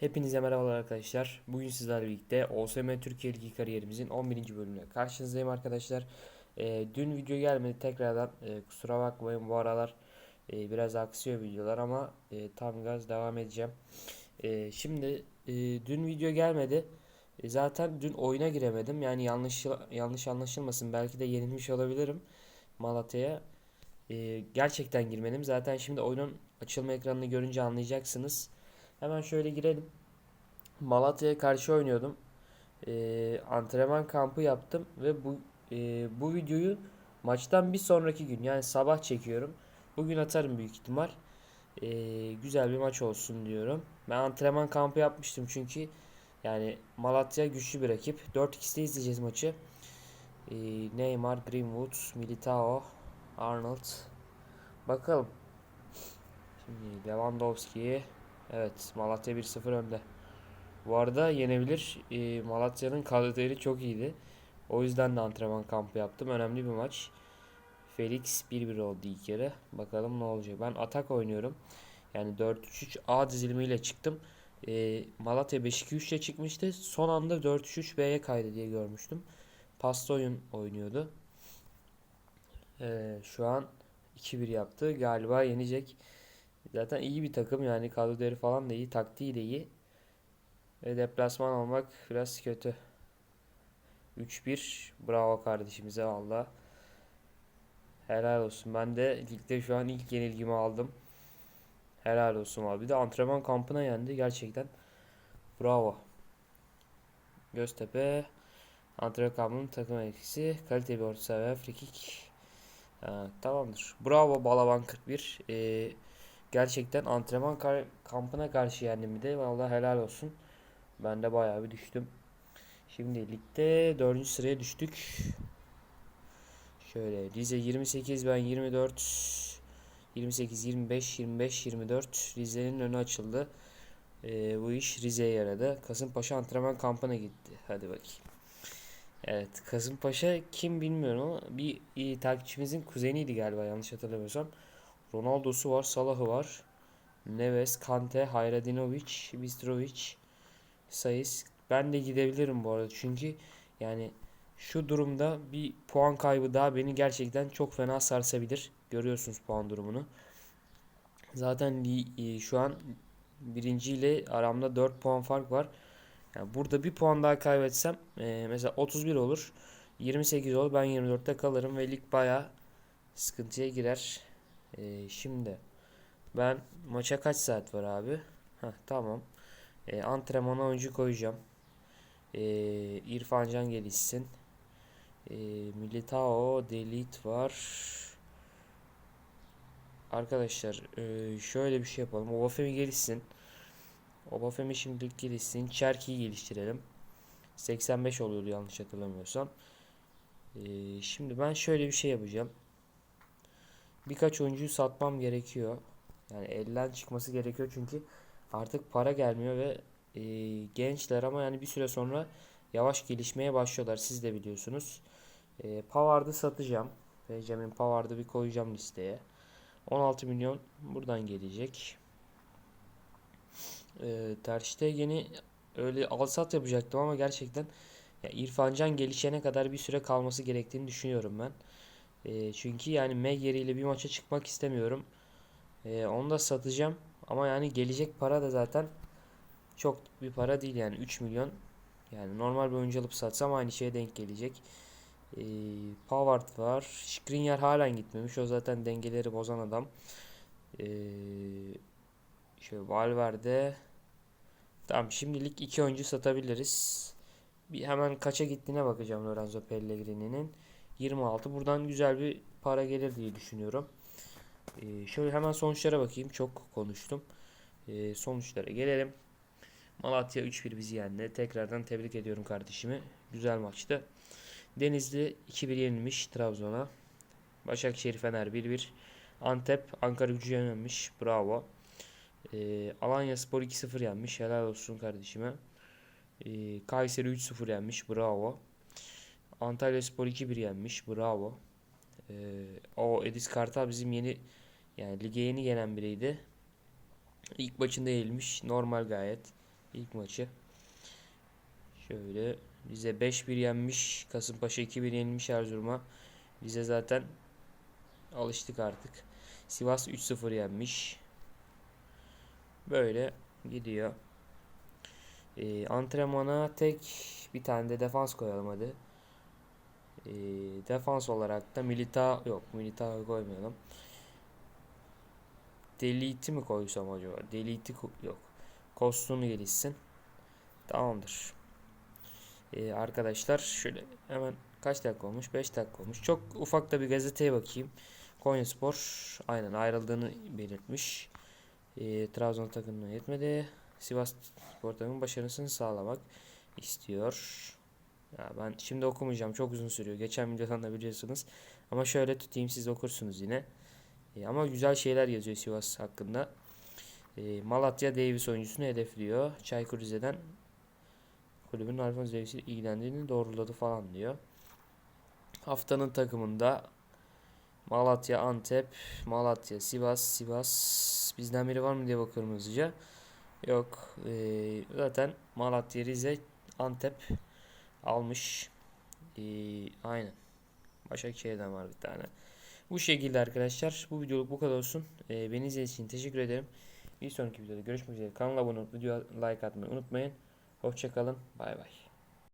Hepinize merhabalar arkadaşlar. Bugün sizlerle birlikte OSM Türkiye Ligi kariyerimizin 11. bölümüne karşınızdayım arkadaşlar. Ee, dün video gelmedi tekrardan e, kusura bakmayın bu aralar e, biraz aksıyor videolar ama e, tam gaz devam edeceğim. E, şimdi e, dün video gelmedi. E, zaten dün oyuna giremedim. Yani yanlış yanlış anlaşılmasın. Belki de yenilmiş olabilirim Malatya'ya. E, gerçekten girmedim. Zaten şimdi oyunun açılma ekranını görünce anlayacaksınız. Hemen şöyle girelim. Malatya'ya karşı oynuyordum. Ee, antrenman kampı yaptım ve bu e, bu videoyu maçtan bir sonraki gün yani sabah çekiyorum. Bugün atarım büyük ihtimal. Ee, güzel bir maç olsun diyorum. Ben antrenman kampı yapmıştım çünkü yani Malatya güçlü bir rakip. 4-2'de izleyeceğiz maçı. Ee, Neymar, Greenwood, Militao, Arnold. Bakalım. Şimdi Lewandowski, Evet Malatya 1-0 önde. Bu arada yenebilir. Ee, Malatya'nın kadroları çok iyiydi. O yüzden de antrenman kampı yaptım. Önemli bir maç. Felix 1-1 oldu ilk yarı. Bakalım ne olacak. Ben atak oynuyorum. Yani 4-3-3 A dizilimiyle çıktım. Ee, Malatya 5-2-3 ile çıkmıştı. Son anda 4-3-3 B'ye kaydı diye görmüştüm. Pasta oyun oynuyordu. Ee, şu an 2-1 yaptı. Galiba yenecek. Zaten iyi bir takım yani kadro değeri falan da iyi, taktiği de iyi. Ve deplasman olmak biraz kötü. 3-1 bravo kardeşimize valla. Helal olsun. Ben de ligde şu an ilk yenilgimi aldım. Helal olsun abi. Bir de antrenman kampına yendi gerçekten. Bravo. Göztepe antrenman kampının takım etkisi. Kalite bir orta saha frikik. Ha, tamamdır. Bravo Balaban 41. Ee, Gerçekten antrenman kar- kampına karşı yendim bir de. Vallahi helal olsun. Ben de bayağı bir düştüm. Şimdi ligde 4. sıraya düştük. Şöyle Rize 28 ben 24 28 25 25 24 Rize'nin önü açıldı. Ee, bu iş Rize'ye yaradı. Kasımpaşa antrenman kampına gitti. Hadi bakayım. Evet Kasımpaşa kim bilmiyorum ama bir, bir takipçimizin kuzeniydi galiba yanlış hatırlamıyorsam. Ronaldo'su var, Salah'ı var. Neves, Kante, Hayradinovic, Bistrovic, Sayıs. Ben de gidebilirim bu arada. Çünkü yani şu durumda bir puan kaybı daha beni gerçekten çok fena sarsabilir. Görüyorsunuz puan durumunu. Zaten e, şu an birinci ile aramda 4 puan fark var. Yani burada bir puan daha kaybetsem e, mesela 31 olur. 28 olur. Ben 24'te kalırım ve lig baya sıkıntıya girer. Ee, şimdi ben maça kaç saat var abi? Heh, tamam. Ee, antrenmana oyuncu koyacağım. Ee, İrfan Can gelişsin. Ee, Militao Delete var. Arkadaşlar e, şöyle bir şey yapalım. Obafemi gelişsin. Obafemi şimdilik gelişsin. Çerki'yi geliştirelim. 85 oluyordu yanlış hatırlamıyorsam. Ee, şimdi ben şöyle bir şey yapacağım birkaç oyuncuyu satmam gerekiyor. Yani elden çıkması gerekiyor çünkü artık para gelmiyor ve e, gençler ama yani bir süre sonra yavaş gelişmeye başlıyorlar. Siz de biliyorsunuz. E, Pavard'ı satacağım. Benjamin Pavard'ı bir koyacağım listeye. 16 milyon buradan gelecek. E, Ter yeni öyle al sat yapacaktım ama gerçekten ya İrfan Can gelişene kadar bir süre kalması gerektiğini düşünüyorum ben. E, çünkü yani Megger ile bir maça çıkmak istemiyorum. E, onu da satacağım. Ama yani gelecek para da zaten çok bir para değil yani 3 milyon. Yani normal bir oyuncu alıp satsam aynı şeye denk gelecek. E, Pavard var. Skriniar halen gitmemiş. O zaten dengeleri bozan adam. E, şöyle Valverde. Tamam şimdilik iki oyuncu satabiliriz. Bir hemen kaça gittiğine bakacağım Lorenzo Pellegrini'nin. 26. Buradan güzel bir para gelir diye düşünüyorum. Ee, şöyle hemen sonuçlara bakayım. Çok konuştum. Ee, sonuçlara gelelim. Malatya 3-1 bizi yendi. Tekrardan tebrik ediyorum kardeşimi. Güzel maçtı. Denizli 2-1 yenilmiş Trabzon'a. Başakşehir Fener 1-1. Antep Ankara gücü yenilmiş. Bravo. Ee, Alanya Spor 2-0 yenmiş. Helal olsun kardeşime. Ee, Kayseri 3-0 yenmiş. Bravo. Antalya Spor 2-1 yenmiş. Bravo. Ee, o Edis Kartal bizim yeni yani lige yeni gelen biriydi. İlk maçında yenilmiş. Normal gayet. ilk maçı. Şöyle bize 5-1 yenmiş. Kasımpaşa 2-1 yenilmiş Erzurum'a. Bize zaten alıştık artık. Sivas 3-0 yenmiş. Böyle gidiyor. Ee, antrenmana tek bir tane de defans koyalım hadi. Ee, defans olarak da Milita yok Milita koymayalım. Delete mi koysam acaba? Delete yok. Kostunu gelişsin. Tamamdır. Ee, arkadaşlar şöyle hemen kaç dakika olmuş? 5 dakika olmuş. Çok ufak da bir gazeteye bakayım. Konyaspor aynen ayrıldığını belirtmiş. Ee, Trabzon takımına yetmedi. Sivas Spor takımının başarısını sağlamak istiyor. Ya ben şimdi okumayacağım. Çok uzun sürüyor. Geçen videodan da biliyorsunuz. Ama şöyle tutayım siz okursunuz yine. E, ama güzel şeyler yazıyor Sivas hakkında. E, Malatya Davis oyuncusunu hedefliyor. Çaykur Rize'den kulübün Alphonse Davis'i ilgilendiğini doğruladı falan diyor. Haftanın takımında Malatya, Antep, Malatya, Sivas, Sivas. Bizden biri var mı diye bakıyorum hızlıca. Yok. E, zaten Malatya, Rize, Antep almış. E, aynen. Başakşehir'den var bir tane. Bu şekilde arkadaşlar. Bu videoluk bu kadar olsun. Ee, beni izlediğiniz için teşekkür ederim. Bir sonraki videoda görüşmek üzere. Kanala abone olup video like atmayı unutmayın. Hoşçakalın. Bay bay.